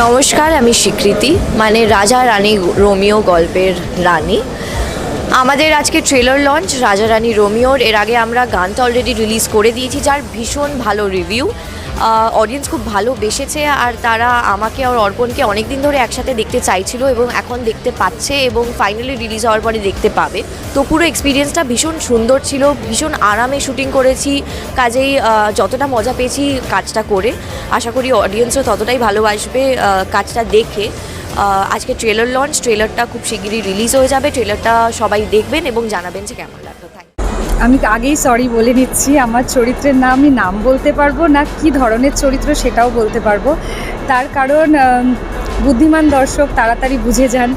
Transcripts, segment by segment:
নমস্কার, আমি স্বীকৃতি মানে রাজা রানী রোমিও গল্পের রানী। আমাদের আজকে ট্রেলার লঞ্চ রাজা রানী রোমিওর। এর আগে আমরা গানটা অলরেডি রিলিজ করে দিয়েছি, যার ভীষণ ভালো রিভিউ অডিয়েন্স খুব ভালো বেসেছে আর তারা আমাকে আর অর্পণকে অনেক দিন ধরে একসাথে দেখতে চাইছিল এবং এখন দেখতে পাচ্ছে এবং ফাইনালি রিলিজ হওয়ার পরে দেখতে পাবে। তো পুরো এক্সপিরিয়েন্সটা ভীষণ সুন্দর ছিল, ভীষণ আরামে শুটিং করেছি, কাজেই যতটা মজা পেয়েছি কাজটা করে। আশা করি অডিয়েন্সও ততটাই ভালোবাসবে কাজটা দেখে। আজকে ট্রেলার লঞ্চ ট্রেলারটা খুব শিগগিরই রিলিজ হয়ে যাবে। ট্রেলারটা সবাই দেখবেন এবং জানাবেন যে কেমন লাগল। থ্যাংক আমি আগেই সরি বলে নিচ্ছি, আমার চরিত্রের নাম আমি নাম বলতে পারব না, কি ধরনের চরিত্র সেটাও বলতে পারব। তার কারণ বুদ্ধিমান দর্শক তাড়াতাড়ি বুঝে যান,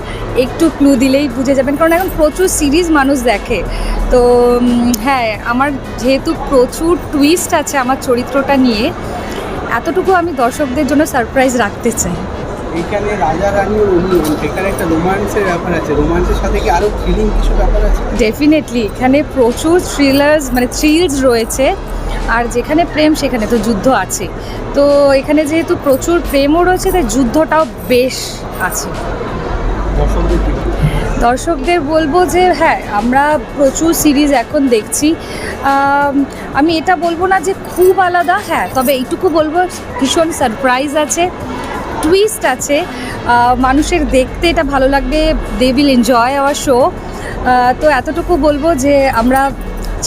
একটু ক্লু দিলেই বুঝে যাবেন, কারণ এখন প্রচুর সিরিজ মানুষ দেখে। তো হ্যাঁ আমার যেহেতু প্রচুর টুইস্ট আছে আমার চরিত্রটা নিয়ে, এতটুকু আমি দর্শকদের জন্য সারপ্রাইজ রাখতে চাই। এখানে রাজা রানী রোমিও এখানে একটা রোমান্সের ব্যাপার আছে। রোমান্সের সাথে কি আরও থ্রিলিং কিছু ব্যাপার আছে? ডেফিনেটলি এখানে প্রচুর থ্রিলার্স মানে থ্রিলস রয়েছে। আর যেখানে প্রেম সেখানে তো যুদ্ধ আছে। তো এখানে যেহেতু প্রচুর প্রেমও রয়েছে তাই যুদ্ধটাও বেশ আছে। দর্শকদের বলব যে হ্যাঁ আমরা প্রচুর সিরিজ এখন দেখছি। আমি এটা বলব না যে খুব আলাদা হ্যাঁ তবে এইটুকু বলব ভীষণ সারপ্রাইজ আছে। টুইস্ট আছে। মানুষের দেখতে এটা ভালো লাগবে। They will enjoy our show তো এতটুকু বলব যে আমরা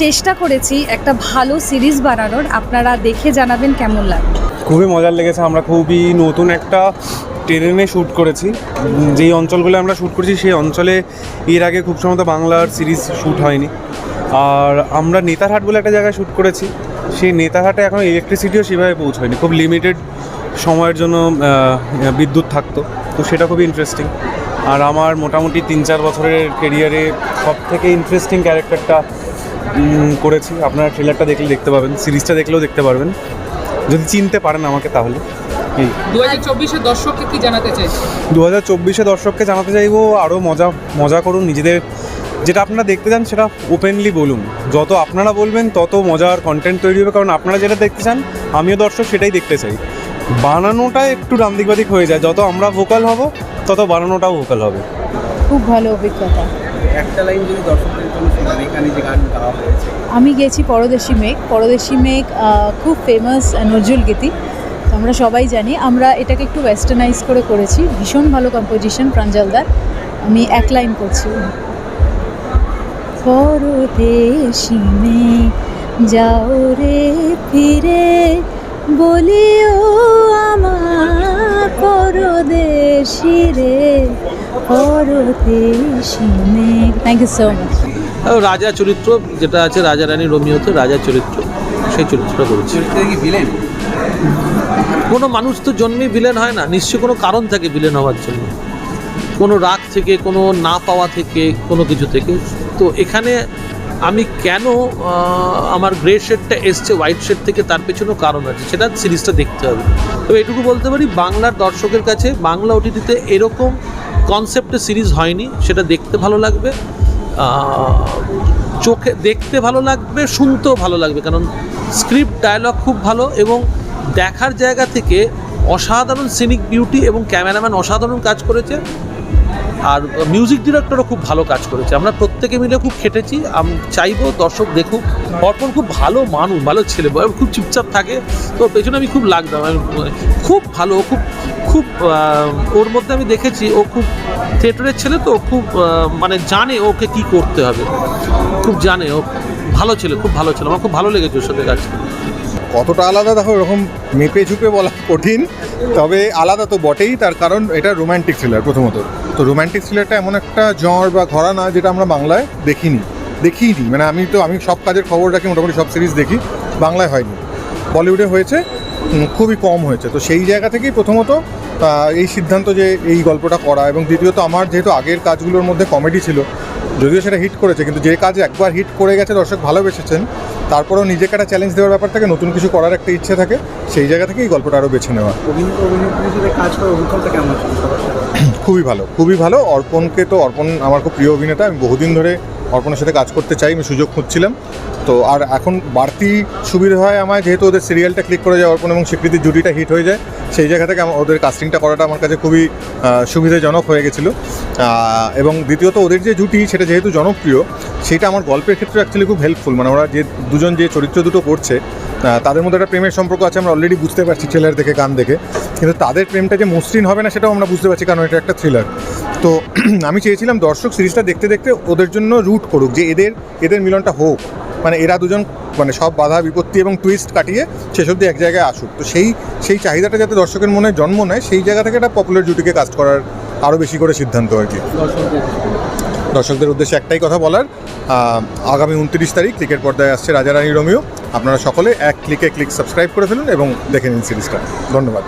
চেষ্টা করেছি একটা ভালো সিরিজ বানানোর। আপনারা দেখে জানাবেন কেমন লাগবে খুবই মজার লেগেছে। আমরা খুবই নতুন একটা ট্রেনে শ্যুট করেছি। যেই অঞ্চলগুলো আমরা শ্যুট করেছি, সেই অঞ্চলে এর আগে খুব সম্ভবত বাংলার সিরিজ শ্যুট হয়নি। আর আমরা নেতারহাট বলে একটা জায়গায় শ্যুট করেছি। সেই নেতারহাটে এখন ইলেকট্রিসিটিও সেভাবে পৌঁছয়নি। খুব লিমিটেড সময়ের জন্য বিদ্যুৎ থাকতো। তো সেটা খুবই ইন্টারেস্টিং আর আমার মোটামুটি তিন চার বছরের কেরিয়ারে সব থেকে ইন্টারেস্টিং ক্যারেক্টারটা করেছি। আপনারা ট্রেলারটা দেখলে দেখতে পাবেন সিরিজটা দেখলেও দেখতে পারবেন। যদি চিনতে পারেন আমাকে তাহলে। এই। দু হাজার চব্বিশের দর্শককে কি জানাতে চাইছি দু হাজার চব্বিশে দর্শককে জানাতে চাইব আরও মজা মজা করুন নিজেদের। যেটা আপনারা দেখতে চান সেটা ওপেনলি বলুন। যত আপনারা বলবেন তত মজার কন্টেন্ট তৈরি হবে। কারণ আপনারা যেটা দেখতে চান আমিও দর্শক সেটাই দেখতে চাই। বানানোটা একটু ডান্দিক বাদিক হয়ে যায়। যত আমরা ভোকাল হব তত বানানোটাও ভোকাল হবে। খুব ভালো অভিজ্ঞতা। একটা লাইন যদি দর্শকদের জন্য শোনান এখানে যে গান গাওয়া হয়েছে। আমি গেছি পরদেশি মেঘ। পরদেশি মেঘ খুব ফেমাস নজরুল গীতি। তো আমরা সবাই জানি আমরা এটাকে একটু ওয়েস্টার্নাইজ করে করেছি। ভীষণ ভালো কম্পোজিশন প্রাঞ্জলদার। আমি এক লাইন করছি। পরদেশি মেঘ যাও রে ফিরে। বলিও আমার পরদেশি রে পরদেশি মেঘ থ্যাংক ইউ সো মাচ রাজা চরিত্র যেটা আছে রাজা রানী রোমিওতে রাজা চরিত্র সেই চরিত্রটা করেছি। চরিত্রে কি ভিলেন কোনো মানুষ তো জন্মেই ভিলেন হয় না নিশ্চয়ই কোনো কারণ থাকে ভিলেন হওয়ার জন্য। কোনো রাগ থেকে কোনো না পাওয়া থেকে কোনো কিছু থেকে। তো এখানে আমি কেন আমার গ্রে শেডটা এসছে হোয়াইট শেড থেকে তার পেছনেও কারণ আছে, সেটা সিরিজটা দেখতে হবে। তবে এটুকু বলতে পারি, বাংলার দর্শকের কাছে বাংলা ওটিটিতে এরকম কনসেপ্টে সিরিজ হয়নি, সেটা দেখতে ভালো লাগবে চোখে দেখতে ভালো লাগবে, শুনতেও ভালো লাগবে, কারণ স্ক্রিপ্ট ডায়লগ খুব ভালো এবং দেখার জায়গা থেকে অসাধারণ সিনিক বিউটি এবং ক্যামেরাম্যান অসাধারণ কাজ করেছে। আর মিউজিক ডিরেক্টরও খুব ভালো কাজ করেছে। আমরা প্রত্যেকে মিলে খুব খেটেছি। আমি, চাইব দর্শক দেখুক অর্পণ খুব ভালো মানুষ, ভালো ছেলে খুব চুপচাপ থাকে। তো পেছনে আমি খুব লাগতাম খুব ভালো খুব খুব ওর মধ্যে আমি দেখেছি, ও খুব থিয়েটারের ছেলে তো খুব মানে জানে ওকে কি করতে হবে। খুব জানে, ও ভালো ছেলে, খুব ভালো ছেলে। আমার খুব ভালো লেগেছে ওর সাথে কাজ কতটা আলাদা দেখো, এরকম মেপে ঝুপে বলা কঠিন, তবে আলাদা তো বটেই। তার কারণ এটা রোম্যান্টিক থ্রিলার প্রথমত। তো রোম্যান্টিক থ্রিলারটা এমন একটা জ্বর বা ঘরানা যেটা আমরা বাংলায় দেখিনি। দেখিনি মানে আমি তো, আমি সব কাজের খবর রাখি মোটামুটি সব সিরিজ দেখি, বাংলায় হয়নি। বলিউডে হয়েছে খুবই কম হয়েছে। তো সেই জায়গা থেকেই প্রথমত এই সিদ্ধান্ত যে এই গল্পটা করা এবং দ্বিতীয়ত আমার যেহেতু আগের কাজগুলোর মধ্যে কমেডি ছিল, যদিও সেটা হিট করেছে, কিন্তু যে কাজ একবার হিট করে গেছে, দর্শক ভালোবেসেছেন, তারপরেও নিজেকে একটা চ্যালেঞ্জ দেওয়ার ব্যাপার থাকে নতুন কিছু করার একটা ইচ্ছে থাকে, সেই জায়গা থেকে এই গল্পটা আরও বেছে নেওয়া। কাজ করার অভিজ্ঞতা কেমন খুবই ভালো খুবই ভালো। অর্পণকে তো, অর্পণ আমার খুব প্রিয় অভিনেতা, আমি বহুদিন ধরে অর্পণের সাথে কাজ করতে চাই, আমি সুযোগ খুঁজছিলাম। তো আর এখন বাড়তি সুবিধা হয় আমার যেহেতু ওদের সিরিয়ালটা ক্লিক করে যায় অর্পণ এবং স্বীকৃতির জুটিটা হিট হয়ে যায়, সেই জায়গা থেকে আমার, ওদের কাস্টিংটা করাটা আমার কাছে খুবই সুবিধাজনক হয়ে গেছিল। এবং দ্বিতীয়ত ওদের যে জুটি, সেটা যেহেতু জনপ্রিয়, সেটা আমার গল্পের ক্ষেত্রে অ্যাকচুয়ালি খুব হেল্পফুল মানে ওরা যে দুজন যে চরিত্র দুটো করছে তাদের মধ্যে একটা প্রেমের সম্পর্ক আছে, আমরা অলরেডি বুঝতে পারছি ট্রেলার দেখে, গান দেখে। কিন্তু তাদের প্রেমটা যে মসৃণ হবে না সেটাও আমরা বুঝতে পারছি, কারণ এটা একটা থ্রিলার তো আমি চেয়েছিলাম দর্শক সিরিজটা দেখতে দেখতে ওদের জন্য রুট করুক, যে এদের এদের মিলনটা হোক। মানে এরা দুজন মানে সব বাধা, বিপত্তি এবং টুইস্ট কাটিয়ে শেষ অবধি এক জায়গায় আসুক। তো সেই সেই চাহিদাটা যাতে দর্শকের মনে জন্ম নেয়, সেই জায়গা থেকে একটা পপুলার জুটিকে কাজ করার আরও বেশি করে সিদ্ধান্ত আর কি। দর্শকদের উদ্দেশ্যে একটাই কথা বলার আগামী উনত্রিশ তারিখ ক্রিকেট পর্দায় আসছে রাজা রানী রোমিও। আপনারা সকলে এক ক্লিকে ক্লিক সাবস্ক্রাইব করে ফেলুন এবং দেখে নিন সিরিজটা। ধন্যবাদ।